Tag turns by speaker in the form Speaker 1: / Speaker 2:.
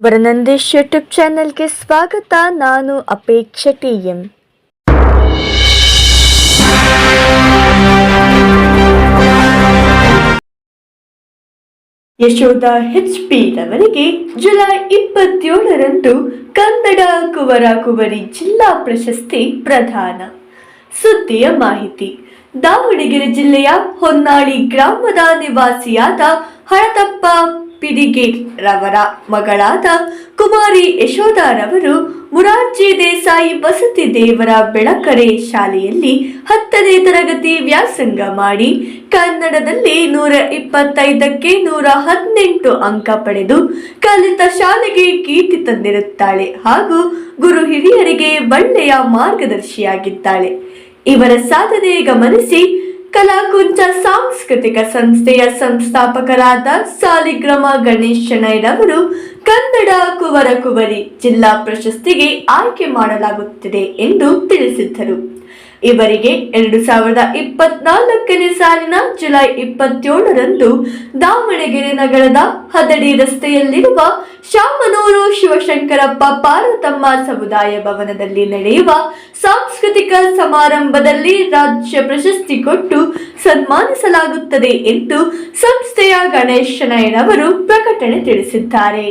Speaker 1: ವರನಂದೇಶ್ YouTube ಚಾನೆಲ್ಗೆ ಸ್ವಾಗತ. ನಾನು Apeksha T M. Yashoda H P ರವರಿಗೆ ಜುಲೈ ಇಪ್ಪತ್ತೇಳರಂದು ಕನ್ನಡ ಕುವರ ಕುವರಿ ಜಿಲ್ಲಾ ಪ್ರಶಸ್ತಿ ಪ್ರದಾನ. ಸುದ್ದಿಯ ಮಾಹಿತಿ. ದಾವಣಗೆರೆ ಜಿಲ್ಲೆಯ ಹೊನ್ನಾಳಿ ಗ್ರಾಮದ ನಿವಾಸಿಯಾದ ಹಳತಪ್ಪ ಪಿಡಿಗೇಟ್ ರವರ ಮಗಳಾದ ಕುಮಾರಿ ಯಶೋಧಾರವರು ಮುರಾರ್ಜಿ ದೇಸಾಯಿ ವಸತಿ ದೇವರ ಬೆಳಕರೆ ಶಾಲೆಯಲ್ಲಿ ಹತ್ತನೇ ತರಗತಿ ವ್ಯಾಸಂಗ ಮಾಡಿ ಕನ್ನಡದಲ್ಲಿ ನೂರ ಇಪ್ಪತ್ತೈದಕ್ಕೆ ನೂರ ಹದಿನೆಂಟು ಅಂಕ ಪಡೆದು ಕಲಿತ ಶಾಲೆಗೆ ಕೀರ್ತಿ ತಂದಿರುತ್ತಾಳೆ ಹಾಗೂ ಗುರು ಹಿರಿಯರಿಗೆ ಒಳ್ಳೆಯ ಮಾರ್ಗದರ್ಶಿಯಾಗಿದ್ದಾಳೆ. ಇವರ ಸಾಧನೆ ಗಮನಿಸಿ ಕಲಾಕುಂಚ ಸಾಂಸ್ಕೃತಿಕ ಸಂಸ್ಥೆಯ ಸಂಸ್ಥಾಪಕರಾದ ಸಾಲಿಗ್ರಾಮ ಅವರು ಕನ್ನಡ ಕುವರ ಕುವರಿ ಜಿಲ್ಲಾ ಪ್ರಶಸ್ತಿಗೆ ಆಯ್ಕೆ ಮಾಡಲಾಗುತ್ತಿದೆ ಎಂದು ತಿಳಿಸಿದ್ದರು. ಇವರಿಗೆ ಎರಡು ಸಾವಿರದ ಇಪ್ಪತ್ನಾಲ್ಕನೇ ಸಾಲಿನ ಜುಲೈ ಇಪ್ಪತ್ತೇಳರಂದು ದಾವಣಗೆರೆ ನಗರದ ಹದಡಿ ರಸ್ತೆಯಲ್ಲಿರುವ ಶಾಮನೂರು ಶಿವಶಂಕರಪ್ಪ ಪಾರ್ವತಮ್ಮ ಸಮುದಾಯ ಭವನದಲ್ಲಿ ನಡೆಯುವ ಸಾಂಸ್ಕೃತಿಕ ಸಮಾರಂಭದಲ್ಲಿ ರಾಜ್ಯ ಪ್ರಶಸ್ತಿ ಕೊಟ್ಟು ಸನ್ಮಾನಿಸಲಾಗುತ್ತದೆ ಎಂದು ಸಂಸ್ಥೆಯ ಗಣೇಶನಯ್ಯನವರು ಪ್ರಕಟಣೆ ತಿಳಿಸಿದ್ದಾರೆ.